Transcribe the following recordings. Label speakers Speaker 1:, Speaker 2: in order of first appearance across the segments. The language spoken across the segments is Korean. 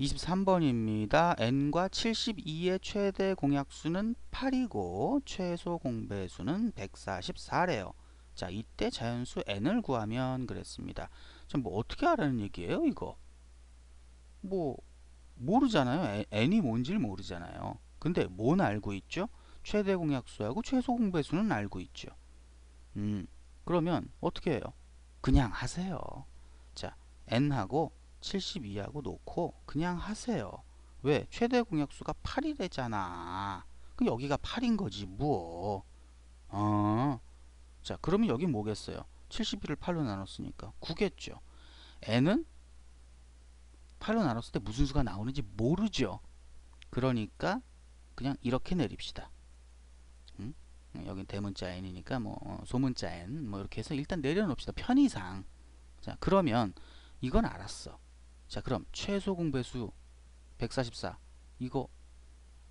Speaker 1: 23번입니다. n과 72의 최대 공약수는 8이고 최소 공배수는 144래요. 자, 이때 자연수 n을 구하면 그랬습니다. 좀뭐 어떻게 하라는 얘기예요, 이거? 뭐 모르잖아요. n이 뭔지를 모르잖아요. 근데 뭔 알고 있죠? 최대 공약수하고 최소 공배수는 알고 있죠. 음, 그러면 어떻게 해요? 그냥 하세요. 자, n하고 72하고 놓고 그냥 하세요. 왜? 최대 공약수가 8이래잖아. 그 여기가 8인 거지 뭐. 어. 자, 그러면 여기 뭐겠어요? 72를 8로 나눴으니까 9겠죠. n은 8로 나눴을 때 무슨 수가 나오는지 모르죠. 그러니까 그냥 이렇게 내립시다. 음? 여긴 대문자 n이니까 뭐 어, 소문자 n 뭐 이렇게 해서 일단 내려놓읍시다. 편의상. 자, 그러면 이건 알았어. 자, 그럼 최소 공배수 144 이거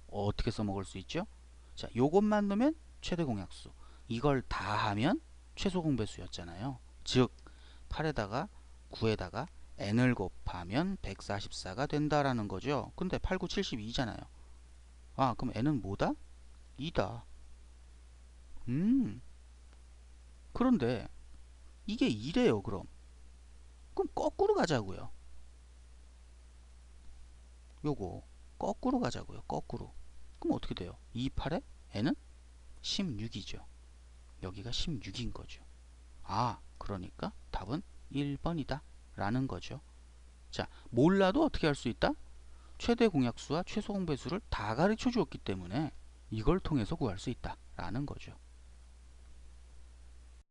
Speaker 1: 어떻게 써먹을 수 있죠? 자, 요것만 넣으면 최대 공약수. 이걸 다 하면 최소 공배수였잖아요. 즉 8에다가 9에다가 n을 곱하면 144가 된다라는 거죠. 근데 8, 9, 72잖아요. 아, 그럼 n은 뭐다? 2다. 음. 그런데 이게 2래요, 그럼. 그럼 거꾸로 가자고요. 요거 거꾸로 가자고요. 거꾸로. 그럼 어떻게 돼요? 2, 8에 n은 16이죠. 여기가 16인 거죠. 아, 그러니까 답은 1번이다. 라는 거죠. 자, 몰라도 어떻게 할 수 있다? 최대 공약수와 최소 공배수를 다 가르쳐 주었기 때문에 이걸 통해서 구할 수 있다. 라는 거죠.